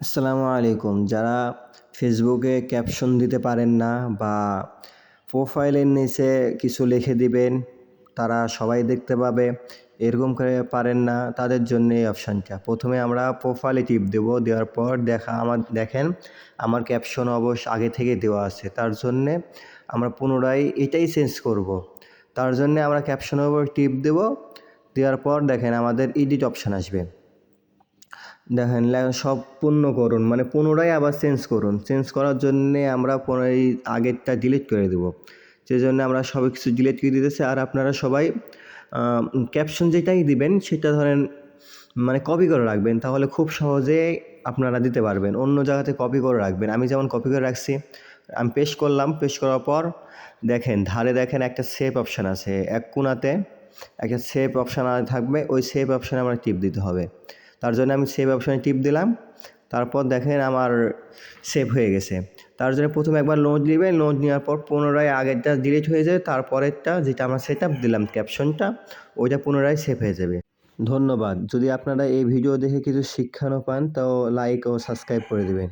আসসালামু আলাইকুম। যারা ফেসবুকে ক্যাপশন দিতে পারেন না বা প্রোফাইলের নিচে কিছু লিখে দিবেন, তারা সবাই দেখতে পাবে। এরকম করে পারেন না, তাদের জন্য এই অপশানটা। প্রথমে আমরা প্রোফাইলে টিপ দেবো, দেওয়ার পর দেখা আমার, দেখেন আমার ক্যাপশন অবশ্য আগে থেকে দেওয়া আছে। তার জন্যে আমরা পুনরায় এটাই চেঞ্জ করব। তার জন্যে আমরা ক্যাপশনের উপর টিপ দেব, দেওয়ার পর দেখেন আমাদের এডিট অপশান আসবে। দেখেন সব পূর্ণ করুন মানে পুনরায় আবার চেঞ্জ করুন। চেঞ্জ করার জন্যে আমরা পুনরায় আগেরটা ডিলিট করে দেবো। সেই জন্য আমরা সব কিছু ডিলিট করে দিতেছি। আর আপনারা সবাই ক্যাপশন যেটাই দিবেন, সেটা ধরেন মানে কপি করে রাখবেন। তাহলে খুব সহজে আপনারা দিতে পারবেন। অন্য জায়গাতে কপি করে রাখবেন। আমি যেমন কপি করে রাখছি, আমি পেশ করলাম পেশ করার পর দেখেন, ধারে দেখেন একটা সেভ অপশান আছে। এক কোণাতে একটা সেভ অপশান থাকবে, ওই সেভ অপশানে আমার টিপ দিতে হবে। তার জন্য আমি সেভ অপশানে টিপ দিলাম। তারপর দেখেন আমার সেভ হয়ে গেছে। তার জন্য প্রথমে একবার লোজ নেবেন। লোজ নেওয়ার পর পুনরায় আগেরটা ডিলিট হয়ে যাবে। তারপরেরটা যেটা আমরা সেট দিলাম ক্যাপশনটা ওইটা পুনরায় সেভ হয়ে যাবে। ধন্যবাদ। যদি আপনারা এই ভিডিও দেখে কিছু শিক্ষানো পান, তো লাইক ও সাবস্ক্রাইব করে দেবেন।